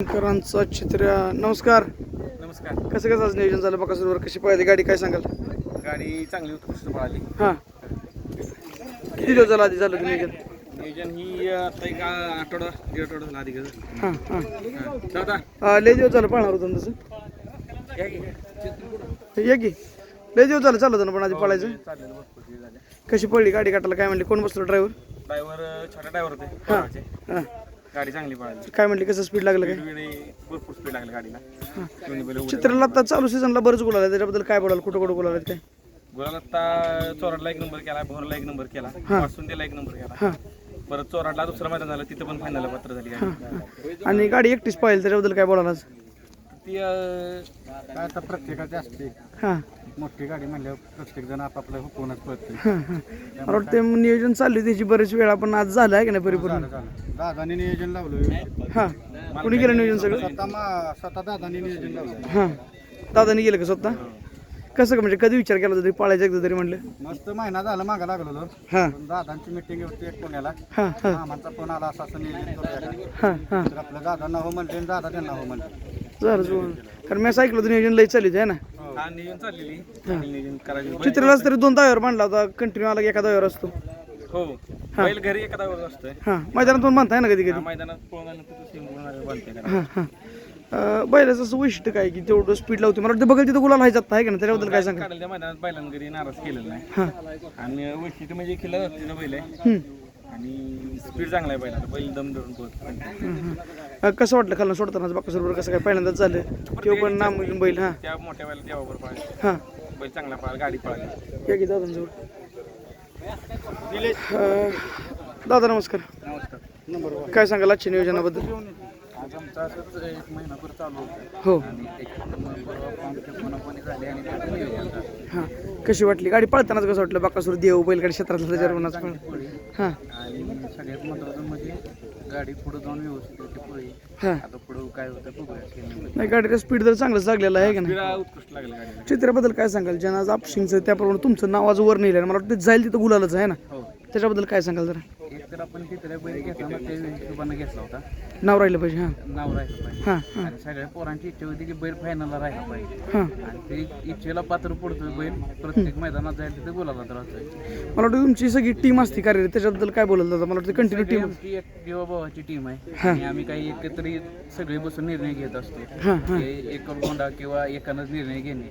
करांचा चित्र्या नमस्कार. नमस्कार. कसं कसं आज नियोजन झालं? बघा सुरुवात कशी पाहिली गाडी काय सांगाल? गाडी चांगली उत्कृष्ट पळाली. हां. किती दिवस झाला आधी झालं होतं नियोजन? नियोजन ही आता एक आठवडा दीड आठवडा झाला आधी गेलं हां हां. दादा अं, लय दिवस झालं पाळणार होतं ना तसं? या की. ये की. लय दिवस झालं चालू होतं ना पण आधी पळायचं? चाललेलं भरपूर दिवस झाले. कशी पडली गाडी काटायला काय म्हणली? कोण बसलो ड्रायव्हर ड्रायव्हर छोटा ड्रायव्हर होते. हां. हां. गाडी चांगली पळाली. काय म्हणली कसं स्पीड लागलं काय? भरपूर स्पीड लागली गाडीला. दोन्ही बैल उभे. चित्राला आता चालू सीझनला बरंच आहे त्याच्याबद्दल काय बोलाल कुठं कुठं गुलाल आहेत काय? गुलाल आता चोराडला एक नंबर केला भोरला एक नंबर केला वासुंदेला एक नंबर केला. परत चोराडला दुसरं मैदान झालं तिथं पण फायनल पात्र झाली गाडी आणि गाडी एकटीच पाहिजे त्याच्याबद्दल काय बोलाल आज? ती अं, काय आता प्रत्येकाची असते. हां. मोठी गाडी म्हणल्यावर प्रत्येक जण आपापल्या हुकूनच पळते मला वाटतं नियोजन चालली त्याची बरेच वेळा पण आज झालं आहे की नाही परिपूर्ण? दादाने नियोजन लावलं हां. कुणी केलं नियोजन सगळं? स्वतः स्वतः दादाने नियोजन लावलं. हां. दादानी गेलं का स्वतः? कसं का म्हणजे कधी विचार केला होता तरी पाळायचं एकदा तरी म्हणलं? मस्त महिना झाला मागा लागलो हां. पण दादांची मिटिंग होती एक पुण्याला. हां हां. मामाचा फोन आला असं असं नियोजन करूया. का? हां हां. तर आपलं दादांना हो म्हणले आणि दादा त्यांना हो म्हणले. जुळून. कारण मी असं ऐकलं होतं नियोजन लई चालली आहे ना? हा नियोजन चाललेली. नियोजन करायचं. चित्रालाच तरी दोन दाव्यावर बांधला होता कंटिन्यू आला की एका दाव्यावर असतो. हो. बैल घरी एखादा वर असतोय. हां मैदानात पण बांधताय ना कधी कधी? मैदानात पळून आलं तिथं सिंगल बांधते का हां हां. अं, बैलाचं असं वैशिष्ट्य काय की तेवढं स्पीड लावते मला वाटतं बघाल तिथं गुलाल आहे जात आहे का ना त्याच्याबद्दल काय सांगा काढलं त्या मैदानात बैलांना नाराज केलेलं नाही. हां. आणि वैशिष्ट्य म्हणजे खिला जातीचं बैल आहे. हम्म. आणि स्पीड चांगला आहे बैलाला बैल दम धरून. अं, कसं वाटलं खालून सोडताना बाकासोबत कसं काय पहिल्यांदाच झालं? किंवा पण नाम बैल हां. त्या मोठ्या बैला देवावर पळाले. हां. बैल चांगला पळाला गाडी पळाली. या की दादांजवळ. अं, दादा नमस्कार. नमस्कार. काय सांगाल आजच्या नियोजनाबद्दल? आज आमचा असंच एक महिनाभर चालू होतं. हो. आणि एक परवा फॉर्म पूर्णपणे झाले आणि त्याचं नियोजन झालं. हां. कशी वाटली? गाडी पळतानाच कसं वाटलं? बाकासूर देव बैलगाडी क्षेत्रातलं जर्मनाच पण पोळी हां. आणि सगळ्यात महत्वाचं म्हणजे गाडी पुढे जाऊन व्यवस्थित होती पोळी. हां. आता पुढे काय होतं बघूया. स्क्रीनवर. नाही गाडीला स्पीड तर चांगलंच लागलेलं आहे का नाही? स्पीड उत्कृष्ट लागली गाडीला. चित्राबद्दल काय सांगाल? ज्यांना आज आपशिंगचं त्याप्रमाणे तुमचं नाव आज वर नाही मला वाटतं जाईल तिथं गुलालच आहे ना? हो. त्याच्याबद्दल काय सांगाल जरा? तर आपण बैल घेतला ना त्या हिशोबानं घेतला होता. नाव राहिलं पाहिजे हां. नाव राहिलं पाहिजे. हां हां. आणि सगळ्या पोरांची इच्छा होती की बैल फायनलला राहिला पाहिजे. हां. आणि ते इच्छेला पात्र पडतोय बैल. प्रत्येक मैदानात जाईल तिथे बोलायला राहतोय मला वाटतं तुमची सगळी टीम असते कार्यरत त्याच्याबद्दल काय बोलाल दादा मला वाटतं कंटिन्यू टीम आमची एक जीवाभावाची टीम आहे. आणि आम्ही काही एकत्रित सगळे बसून निर्णय घेत असतो. हां हां. हे एकलकोंडा किंवा एकानंच निर्णय घेणे.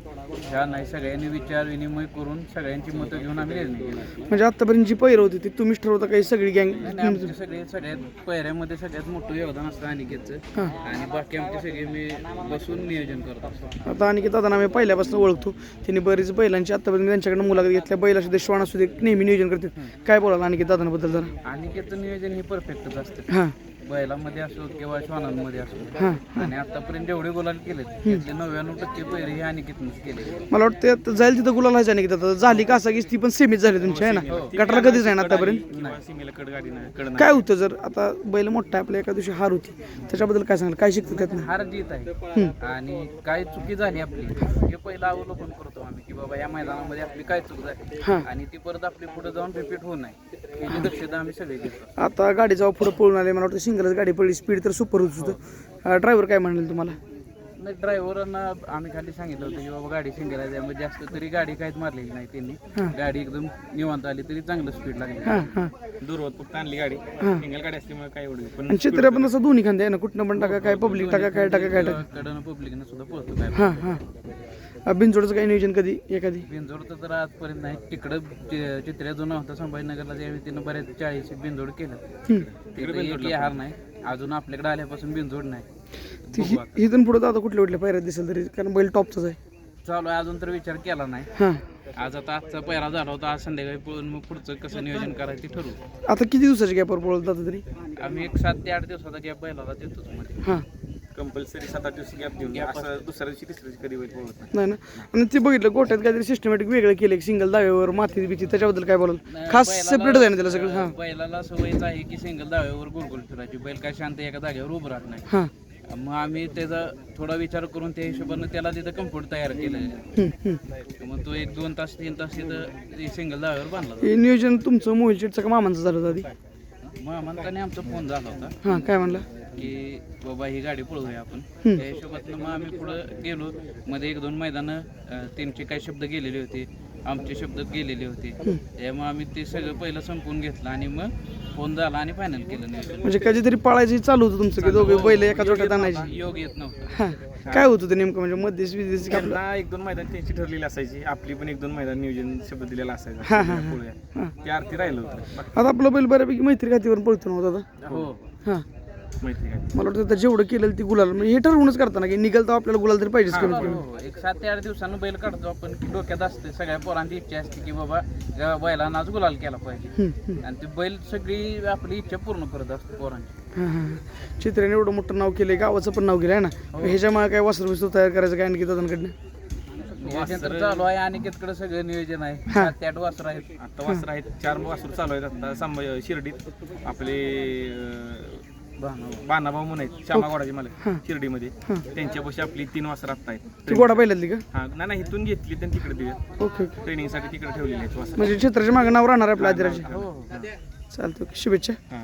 ह्या नाही सगळ्यांनी विचार विनिमय करून सगळ्यांची मतं घेऊन आम्ही निर्णय घेणार. म्हणजे आतापर्यंत जी पैर होती ती तुम्हीच ठरवता काही सगळी गँग आणि आमचे सगळे सगळ्यात पहिऱ्यामध्ये सगळ्यात मोठं योगदान असतं अनिकेतचं. आणि बाकी आमचे सगळे मी बसून नियोजन करत असतो. आता आणि दादा आम्ही पहिल्यापासून ओळखतो. त्यांनी बरीच बैलांची आतापर्यंत त्यांच्याकडनं मुलाखत घेतल्या बैल असू दे श्वान असू दे नेहमी नियोजन करतात. काय बोलाल आणि दादांबद्दल जरा? अनिकेतचं नियोजन हे परफेक्टच असतं. हां. बैलामध्ये असो किंवा श्वानांमध्ये असो. हां. आणि आतापर्यंत जेवढे गुलाल केलेत त्यातले नव्याण्णव टक्के पहिरे हे अनिकेतनंच केले मला वाटतं आता जाईल तिथं गुलाल व्हायचं नाही की दादा झाली का असा की ती पण सेमीच झाली तुमची आहे ना? गटाला कधीच नाही ना आतापर्यंत? नाही. सीमेला कड गाडी नाही कड काय होतं जर आता बैल मोठा आहे आपल्या एका दिवशी हार होती. त्याच्याबद्दल काय सांगाल? काय शिकतं त्यातनं? हार जीत आहे. आणि काय चुकी झाली आपली हे पहिलं अवलोकन करतो आम्ही की बाबा या मैदानामध्ये आपली काय चूक झाली? हां. आणि ती परत आपली पुढे जाऊन रिपीट होऊ नये. आता गाडी जेव्हा पुढे पळून आले मला वाटतं सिंगलच गाडी पडली. स्पीड तर सुपर होत होतं ड्रायव्हर काय म्हणाले तुम्हाला? नाही ड्रायव्हरांना आम्ही खाली सांगितलं होतं की बाबा गाडी सिंगल आहे त्यामुळे जास्त तरी गाडी काहीच मारलेली नाही त्यांनी. गाडी एकदम निवांत आली तरी चांगलं स्पीड लागली. दुर्वत फक्त आणली गाडी. सिंगल गाडी असल्यामुळे काय एवढी पण चित्र पण असं दोन्ही खांदे ना. कुठनं पण टाका काय पब्लिक टाका काय टाका काय टाका. पब्लिकनं सुद्धा पळतो काय बिनजोडचं काही नियोजन कधी एखादी? बिनजोडचं तर आजपर्यंत नाही. तिकडं चि- चित्र्या जो नव्हता संभाजीनगरला त्यावेळी तिनं बऱ्याच चाळीस बिनजोड केलं. एकही हार नाही. अजून आपल्याकडे आल्यापासून बिनजोड नाही. ती इथून पुढे आता कुठल्या कुठल्या पायऱ्यात दिसेल तरी कारण बैल टॉपचाच आहे. चालू आहे अजून तर विचार केला नाही. हां. आज आता आजचा पहिरा झाला होता आज संध्याकाळी पळून मग पुढचं कसं नियोजन करायचं ते ठरवू. आता किती दिवसाच्या गॅपवर पळत जातं तरी? आम्ही एक सात ते आठ दिवसाचा गॅप बैलाला देतोच मध्ये हां. कंपल्सरी सात आठ दिवस गॅप देऊन असं दुसऱ्या दिवशी तिसऱ्या दिवशी कधी बैल पळत नाही. नाही ना? आणि ते बघितलं गोट्यात काहीतरी सिस्टमॅटिक वेगळं केलं सिंगल दाव्यावर माती बिती त्याच्याबद्दल काय बोलाल? खास सेपरेट आहे ना त्याला सगळं हां. बैलाला सवयच आहे की सिंगल दाव्यावर गोलगोल फिरायची. बैल काय शांत एका जागेवर उभं राहत नाही. हां. मग आम्ही त्याचा थोडा विचार करून त्या हिशोबानं त्याला तिथं कम्फर्ट तयार केलं. मग तो एक दोन तास तीन तास तिथं सिंगल दाव्यावर बांधला हे नियोजन तुमचं मोहिल शेटचं का मामांचं झालं होतं आधी? मग आमचा फोन झाला होता. हां काय म्हणलं? की बाबा ही गाडी पळवूया आपण. त्या हिशोबातनं मग आम्ही पुढं गेलो. मध्ये एक दोन मैदानं अं, त्यांचे काही शब्द गेलेले होते. आमचे शब्द गेलेले होते. त्यामुळे आम्ही ते सगळं पहिलं संपवून घेतलं आणि मग फोन झाला आणि फायनल केलं नाही म्हणजे कधीतरी पळायची चालू होतं तुमचं की दोघे बैल एका जोट्यात आणायची? योग येत नव्हता. हा. काय होतं ते नेमकं? म्हणजे मध्येच विदेश का त्यांना एक दोन मैदान त्यांची ठरलेली असायची. आपली पण एक दोन मैदान नियोजन शब्द दिलेला हा, असायचा. हा, हा. पोळ्या. हा. ते आरती राहिलं होतं. आता आपलं बैल बऱ्यापैकी मैत्री खातीवर पळतो नव्हता आता हो. हां. माहिती मला वाटतं आता जेवढं केलं ती गुलाल. म्हणजे हे ठरवूनच करताना की निघाल तर आपल्याला गुलाल तरी पाहिजेच कमीत कमी. हो, एक सात ते आठ दिवसानं बैल काढतो आपण की डोक्यात असते सगळ्या पोरांची इच्छा असते की बाबा या बैलांना आज गुलाल केला पाहिजे. हम्म, हम्म. आणि ती बैल सगळी आपली इच्छा पूर्ण करत असते पोरांची. हां हां चित्र्याने एवढं मोठं नाव केलंय गावाचं पण नाव केलं आहे ना? ह्याच्यामुळे काय वस्त्र विस्त्र तयार करायचं काय आणखी दादांकडनं? नियोजन तर चालू आहे आणि सगळं सगळं नियोजन आहे. सात ते आठ वासर आहेत. आता वासर आहेत चार वासर चालू आहेत आता शिर्डीत. आपले अं, बाणाभाऊ म्हणून आहेत श्यामागोडाचे मला शिर्डीमध्ये. त्यांच्यापाशी आपली तीन वासर आता ती आहेत गोडा बैलातली का? हा नाही नाही इथून घेतली त्यांनी तिकडे दिली ओके ओके. ट्रेनिंगसाठी तिकडे ठेवलेली आहेत वासर. म्हणजे चित्राच्या मागे नाव राहणार आपल्या आदिराचे हो हो चालतं शुभेच्छा. हा.